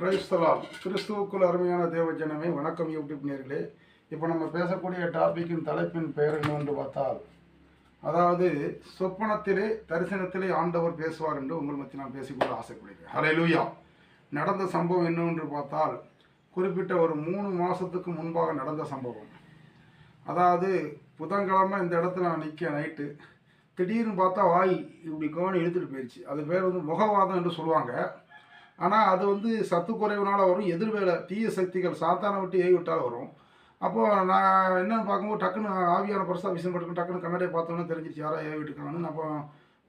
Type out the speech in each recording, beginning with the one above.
பிரைஸ்தலால் கிறிஸ்துவுக்குள் அருமையான தேவஜனமே வணக்கம் யூடியூப் நேர்களே. இப்போ நம்ம பேசக்கூடிய டாபிக்கின் தலைப்பின் பெயர் என்று பார்த்தால் அதாவது சொப்பனத்திலே தரிசனத்திலே ஆண்டவர் பேசுவார் என்று உங்கள் மத்திய நான் பேசிக்கொள்ள ஆசைப்படுகிறேன். ஹலே லூயா நடந்த சம்பவம் என்னவென்று பார்த்தால் குறிப்பிட்ட ஒரு மூணு மாதத்துக்கு முன்பாக நடந்த சம்பவம். அதாவது புதன்கிழமை இந்த இடத்துல நான் நிற்க நைட்டு. திடீர்னு பார்த்தா வாய் இப்படி கவனம் இழுத்துட்டு போயிடுச்சு அது பேர் வந்து முகவாதம் என்று சொல்லுவாங்க. ஆனால் அது வந்து சத்து குறைவுனால வரும் எதிர்வேலை தீய சக்திகள் சாத்தானை விட்டு ஏவிட்டால் விட்டால் வரும். அப்போது நான் என்னென்னு பார்க்கும்போது டக்குன்னு ஆவியான பரிசா விஷயம் பட்டுக்கு டக்குன்னு கண்ணாடியை பார்த்தோன்னே தெரிஞ்சிச்சு யாரோ ஏவி விட்டுருக்காங்கன்னு. அப்போ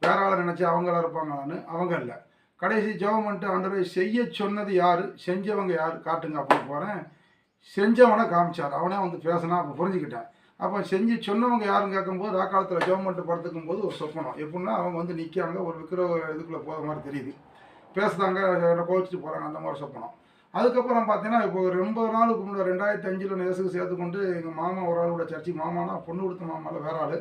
வேற ஆளை நினச்சி அவங்களா இருப்பாங்களான்னு அவங்க இல்லை. கடைசி ஜெபம் பண்ணிட்டு செய்ய சொன்னது யார் செஞ்சவங்க யார்? காட்டுங்க அப்படின்னு போகிறேன் செஞ்சவனை காமிச்சார். அவனே வந்து பேசினா அப்போ புரிஞ்சுக்கிட்டேன். அப்போ செஞ்சு சொன்னவங்க யாருன்னு கேட்கும்போது ராக்காலத்தில் ஜெபம் பண்ணிட்டு படுத்துக்கும் போது ஒரு சொப்பனம். எப்படின்னா அவங்க வந்து நிற்காங்க ஒரு விக்கிர இதுக்குள்ளே போகிற மாதிரி தெரியுது. பேசுதாங்க என்னை போகிறாங்க அந்த மாதிரி சொப்பனம். அதுக்கப்புறம் பார்த்தீங்கன்னா இப்போ ஒரு எண்பது நாளுக்கு முன்னாடி ரெண்டாயிரத்தி அஞ்சில் நேசுக்கு சேர்த்துக்கொண்டு எங்கள் மாமா ஒரு ஆளோட சர்ச்சுக்கு மாமானா பொண்ணு கொடுத்த மாமாவில் வேற ஆள்.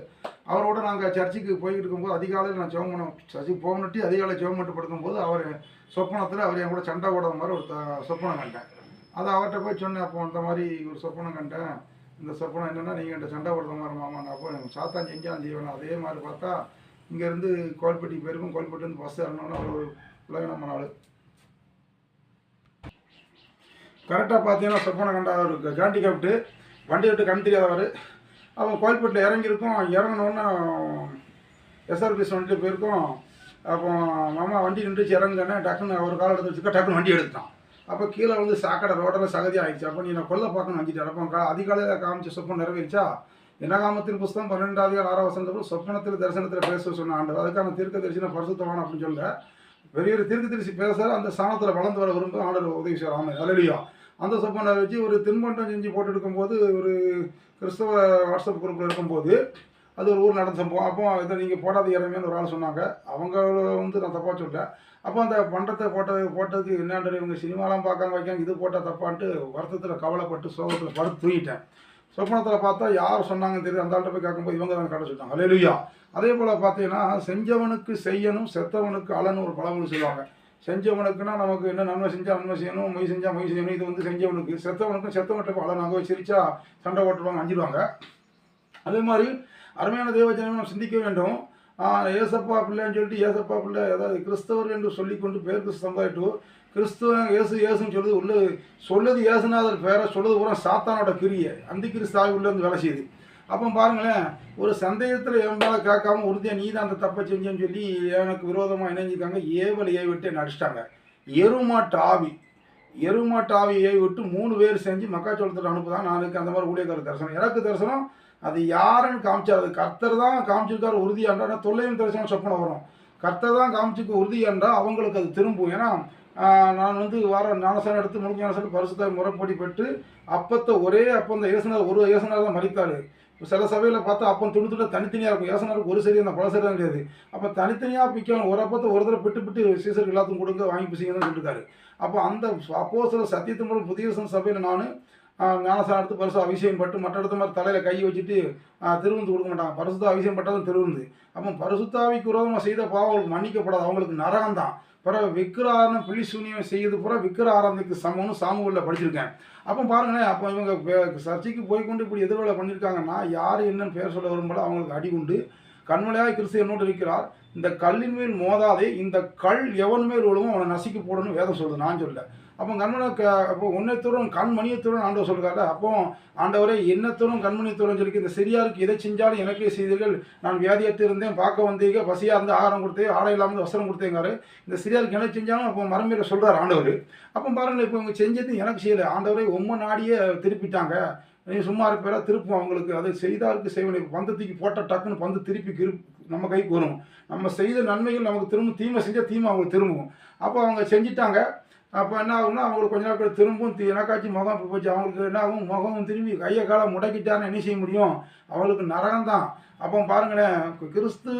அவரோட நாங்கள் சர்ச்சுக்கு போய்கிட்டு இருக்கும்போது அதிகாலையில் நான் ஜெபம் பண்ண சர்ச்சுக்கு போகணுட்டி அதிகாலை ஜெபம் பண்ணிட்டு படுக்கும்போது அவர் சொப்பனத்தில் அவர் என் கூட சண்டை ஓட மாதிரி ஒரு சொப்பனம் கண்டேன். அதை அவர்கிட்ட போய் சொன்னேன் அப்போ அந்த மாதிரி ஒரு சொப்பனம் கண்டேன். இந்த சொப்பனம் என்னென்னா நீங்கள் என்கிட்ட சண்டை ஓடுற மாதிரி மாமா நான் அப்போ எனக்கு சாத்தான் செஞ்சான் செய்வேன். அதே மாதிரி பார்த்தா இங்கேருந்து கோல்பட்டி போயிருக்கும். கோல்பட்டிலேருந்து பஸ் ஏறணும்னா ஒரு உலக நாள் கரெக்டாக பார்த்தீங்கன்னா சொப்பனை கண்டா ஒரு காண்டி வண்டி விட்டு கண் தெரியாதவர். அவன் கோயில்பட்டில் இறங்கியிருக்கோம். இறங்கினோன்னே எஸ்ஆர்பிஎஸ் வண்டியில் போயிருக்கோம். அப்போ மாமா வண்டி நின்றுச்சு இறங்குனே டக்குன்னு ஒரு கால எடுத்து வச்சுக்கா டக்குன்னு வண்டி எடுத்தான் அப்போ கீழே வந்து சாக்கடை ரோட்டில் சகதி ஆயிடுச்சு. அப்போ நீ நான் கொல்ல பார்க்கணும் வந்துட்டார் அப்போ கா அதிகாலையில் காமிச்சு சொப்பம் நிறைவேறிச்சா? இனகாமத்தின் புஸ்தகம் பன்னெண்டாவது ஆறாவது வசந்தத்தில் சொப்பனத்தில் தரிசனத்தில் பேச சொன்ன ஆண்டு அதுக்கான தீர்க்க தரிசனம் பரிசுத்தமான அப்படின்னு சொல்ல. பெரிய ஒரு திருச்சி பேசுகிற அந்த ஸ்தானத்தில் வளர்ந்து வர விரும்ப ஆடர் உதவி செய்வார் ஆமாம் அலலியா. அந்த சொப்பனை வச்சு ஒரு தின்பண்டம் செஞ்சு போட்டு எடுக்கும்போது ஒரு கிறிஸ்தவ வாட்ஸ்அப் குரூப்பில் இருக்கும்போது அது ஒரு ஊர் நடந்த சம்பவம். அப்போ இதை நீங்கள் போடாத இறமையான ஒரு ஆள் சொன்னாங்க. அவங்க வந்து நான் தப்பாக சொல்லிட்டேன் அப்போ அந்த பண்டத்தை போட்டது போட்டதுக்கு என்னன்ற இவங்க சினிமாலாம் பார்க்காம வைக்காங்க இது போட்டால் தப்பான்ட்டு வருத்தத்தில் கவலைப்பட்டு சோகத்தில் படுத்து தூங்கிட்டேன். சொப்பனத்தில் பார்த்தா யார் சொன்னாங்கன்னு தெரியுது. அந்த ஆள்கிட்ட போய் கேட்கும்போது இவங்க தான் கடை சொல்லிட்டாங்க. அலையிலுயா அதே போல் பார்த்தீங்கன்னா செஞ்சவனுக்கு செய்யணும் செத்தவனுக்கு அலன்னு ஒரு பழமொழி சொல்லுவாங்க. செஞ்சவனுக்குன்னா நமக்கு என்ன நன்மை செஞ்சால் நன்மை செய்யணும் மொய் செஞ்சால் மொய் செய்யணும் இது வந்து செஞ்சவனுக்கு. செத்தவனுக்கும் செத்தவன்கிட்ட அலனாக சிரிச்சா சண்டை ஓட்டுவாங்க அஞ்சிடுவாங்க அதே மாதிரி அருமையான தேவஜனமே நம்ம சிந்திக்க வேண்டும். ஏசப்பா பிள்ளைன்னு சொல்லிட்டு ஏசப்பா பிள்ளை ஏதாவது கிறிஸ்தவர் என்று சொல்லிக்கொண்டு பேர் கிறிஸ்து கிறிஸ்துவன் ஏசு ஏசுன்னு சொல்லுது உள்ள சொல்லுது ஏசுநாதர் பேரை சொல்லுது பூரா சாத்தானோட கிரியை. அந்த கிறிஸ்தாவி உள்ள வந்து வேலை செய்யுது. அப்போ பாருங்களேன் ஒரு சந்தேகத்தில் என் கேட்காம உறுதியாக நீ தான் அந்த தப்பை செஞ்சேன்னு சொல்லி எனக்கு விரோதமாக இணைஞ்சிருக்காங்க. ஏவல் ஏவி விட்டு என்னை அடிச்சிட்டாங்க. எருமாட்டு ஆவி. எருமாட்டு ஆவி ஏ விட்டு மூணு பேர் செஞ்சு மக்காச்சோளத்தில் அனுப்புதான் நானுக்கு அந்த மாதிரி ஊழியக்கார தரிசனம். எனக்கு தரிசனம் அது யாருன்னு காமிச்சார். அது கர்த்தர் தான் காமிச்சிருக்காரு உறுதியாண்டா தொல்லையும் தரிசனம் சொப்பனை வரும். கர்த்தர் தான் காமிச்சுக்கு உறுதியாண்டா அவங்களுக்கு அது திரும்பும். ஏன்னா நான் வந்து வார ஞானசாரம் எடுத்து முழுக்க ஞானசாரம் பரிசுத்தாய் முறைப்படி பெற்று அப்பத்தை ஒரே அப்போ அந்த இயேசுனார் ஒரு இயேசுனார் தான் மறித்தார். சில சபையில் பார்த்தா அப்போ துணி துணி தனித்தனியாக இருக்கும். ஏசனருக்கு ஒரு சரி அந்த பல சரி தான் கிடையாது. அப்போ தனித்தனியாக பிக்கணும். ஒரு அப்பத்தை ஒரு தடவை பிட்டு பிட்டு சீசருக்கு எல்லாத்தையும் கொடுங்க வாங்கி பிசிங்கன்னு சொல்லியிருக்காரு அப்போ அந்த அப்போ சில சத்தியத்தின் மூலம் புதிய சபையில் நான் ஞானசாரம் எடுத்து பரிசு அபிஷேகம் பட்டு மற்ற இடத்த மாதிரி தலையில் கை வச்சுட்டு திருவந்து கொடுக்க மாட்டாங்க. பரிசுத்த அபிஷேகம் பட்டாலும் திருவிந்து அப்போ பரிசுத்தாவிக்கு விரோதமாக செய்த பாவம் அவங்களுக்கு மன்னிக்கப்படாது. அவங்களுக்கு நரகம் தான் பிறகு விக்கிராரணம் பிள்ளி சூனியம் செய்யறது பூரா விக்கிர சமம்னு சாமுவில் படிச்சிருக்கேன். அப்போ பாருங்களேன் அப்போ இவங்க சர்ச்சைக்கு போய் கொண்டு இப்படி எதிர்வலை பண்ணியிருக்காங்கன்னா யார் என்னன்னு பேர் சொல்ல வரும்போது அவங்களுக்கு அடி உண்டு. கண்மலையாக கிறிஸ்து என்னோடு இருக்கிறார். இந்த கல்லின் மேல் மோதாதே இந்த கல் எவன் மேல் விழுவும் அவனை நசுக்கி போடணும்னு வேதம் சொல்லுது. நான் சொல்ல அப்போ கண்மனை க அப்போ உன்னைத்தூரம் கண்மணியத்தூரம் ஆண்டவர் சொல்கிறாரு அப்போ ஆண்டவரே என்னத்தூரம் கண்மணியத்தூரம் சொல்லி இந்த சிறியாருக்கு எதை செஞ்சாலும் எனக்கே செய்தீர்கள். நான் வியாதியத்து இருந்தேன் பார்க்க வந்தீங்க பசியாக இருந்து ஆகாரம் கொடுத்தேன் ஆடை இல்லாமல் வசனம் கொடுத்தேங்காரு இந்த சிறியாருக்கு என்ன செஞ்சாலும் அப்போ மரமேற சொல்கிறார் ஆண்டவர். அப்போ பாருங்கள் இப்போ இவங்க செஞ்சது எனக்கு செய்யலை. ஆண்டவரை உம்ம நாடியே திருப்பிட்டாங்க. நீ சும்மா இருப்பேரா திருப்பும் அவங்களுக்கு. அதை செய்தாருக்கு செய்வனை. பந்தத்துக்கு போட்ட டக்குன்னு பந்து திருப்பி கிரு நம்ம கைக்கு வரும். நம்ம செய்த நன்மைகள் நமக்கு திரும்ப தீமை செஞ்சால் தீமை அவங்களுக்கு திரும்பும். அப்போ அவங்க செஞ்சிட்டாங்க. அப்போ என்ன ஆகும்னா அவங்களுக்கு கொஞ்ச நாள் கழிச்சு திரும்பவும் எனக்காச்சும் முகம் இப்போ போச்சு. அவங்களுக்கு என்ன ஆகும்? முகமும் திரும்பி கையை காலை முடக்கிட்டான்னு என்ன செய்ய முடியும்? அவங்களுக்கு நரகம் தான். அப்போ பாருங்களேன் கிறிஸ்து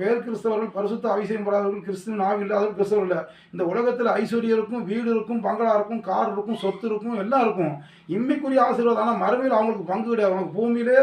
வேறு கிறிஸ்தவர்கள் பரிசுத்த அபிஷேகம் பெறாதவர்கள் கிறிஸ்துவின் ஆவி இல்லாதவர்கள் கிறிஸ்தவர் இல்லை. இந்த உலகத்தில் ஐஸ்வர்யம் இருக்கும் வீடு இருக்கும் பங்களா இருக்கும் கார் இருக்கும் சொத்து இருக்கும் எல்லாம் இருக்கும். இம்மைக்குரிய ஆசீர்வாதம். ஆனால் மறுமையில் அவங்களுக்கு பங்கு கிடையாது. அவங்களுக்கு பூமியிலே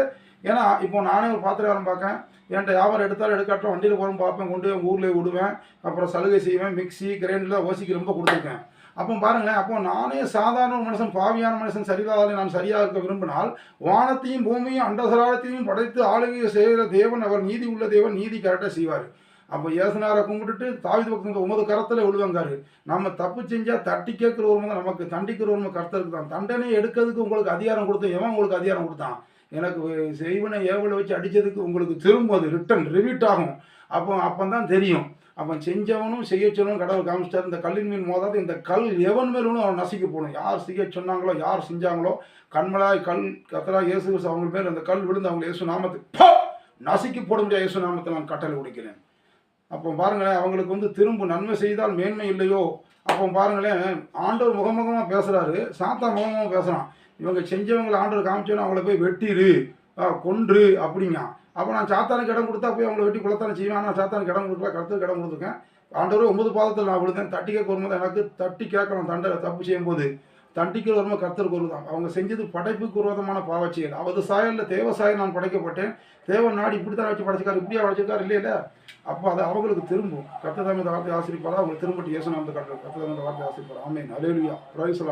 ஏன்னா இப்போ நானே ஒரு பாத்திரம் பார்க்கேன் என்கிட்ட வியாபாரம் எடுத்தாலும் எடுக்காட்டும் வண்டியில் போகிறோம் பார்ப்பேன் கொண்டு போய் ஊரில் விடுவேன். அப்புறம் சலுகை செய்வேன். மிக்சி கிரைண்டரில் ஓசிக்கு ரொம்ப கொடுத்துருக்கேன். அப்போ பாருங்களேன் அப்போ நானே சாதாரண ஒரு மனுஷன் பாவியான மனுஷன் சரியில்லாதாலே நான் சரியாக இருக்க விரும்பினால் வானத்தையும் பூமியும் அண்டசராலத்தையும் படைத்து ஆளுகை செய்கிற தேவன் அவர் நீதி உள்ள தேவன் நீதி கரெக்டாக செய்வார். அப்போ ஏசனாரை கும்பிட்டுட்டு தாவித பக்கம் உமது கரத்தில் விழுவங்காரு. நம்ம தப்பு செஞ்சால் தட்டி கேட்குற ஒரு தான் நமக்கு தண்டிக்கிற ஒரு கருத்தருக்கு தான். தண்டனை எடுக்கிறதுக்கு உங்களுக்கு அதிகாரம் கொடுத்தோம் எவன் உங்களுக்கு அதிகாரம் கொடுத்தான்? எனக்கு செய்வனை ஏவலை வச்சு அடித்ததுக்கு உங்களுக்கு திரும்ப அது ரிட்டன் ரிவீட் ஆகும். அப்போ அப்போ தான் தெரியும். அப்போ செஞ்சவனும் செய்ய சொன்னவனும் கடவுள் காமிச்சிட்டார். இந்த கல்லின் மீன் மோதாது இந்த கல் எவன் மேலும் அவன் நசிக்க போகணும். யார் செய்ய சொன்னாங்களோ யார் செஞ்சாங்களோ கண்மலாய் கல் கத்தரா இயேசு அவங்க மேல் அந்த கல் விழுந்து அவங்க இயேசு நாமத்தை நசுக்கி போட முடியாது இயேசு நாமத்தை நான் கட்டளை உடைக்கிறேன் அப்போ பாருங்களேன் அவங்களுக்கு வந்து திரும்ப நன்மை செய்தால் மேன்மை இல்லையோ? அப்போ பாருங்களேன் ஆண்டவர் முகமுகமாக பேசுகிறாரு சாத்தா முகமுகமாக பேசுகிறான் இவங்க செஞ்சவங்களை ஆண்டவர் காமிச்சோன்னா அவங்கள போய் வெட்டிடு கொன்று அப்படிங்க அப்போ நான் சாத்தானுக்கு இடம் கொடுத்தா போய் அவங்கள வெட்டி குளத்தான செய்வேன். ஆனால் சாத்தானுக்கு இடம் கொடுக்கல கருத்துக்கு இடம் கொடுத்துருக்கேன். ஆண்டவர் ஒன்பது பாதத்தில் நான் விழுந்தேன். தட்டி கேட்க வரும்போது எனக்கு தட்டி கேட்கணும் தண்டை தப்பு செய்யும்போது தண்டிக்கிற வரும்போது கர்த்தருக்கு வருதான் அவங்க செஞ்சது படைப்புக்கு விரோதமான பாவச்செயல். அவது சாயலில் தேவ நான் படைக்கப்பட்டேன். தேவன் நாடு இப்படி தான் வச்சு படைச்சிருக்காரு இப்படியா படைச்சிருக்காரு இல்லையில அப்போ அது அவங்களுக்கு திரும்பும். கர்த்ததாம வார்த்தை ஆசிரிப்பாரா அவங்களுக்கு திரும்பட்டு இயேசு நாமத்தை கட்டுற கர்த்ததாம இந்த வார்த்தை ஆசிரிப்பாரா ஆமேன். Alleluia price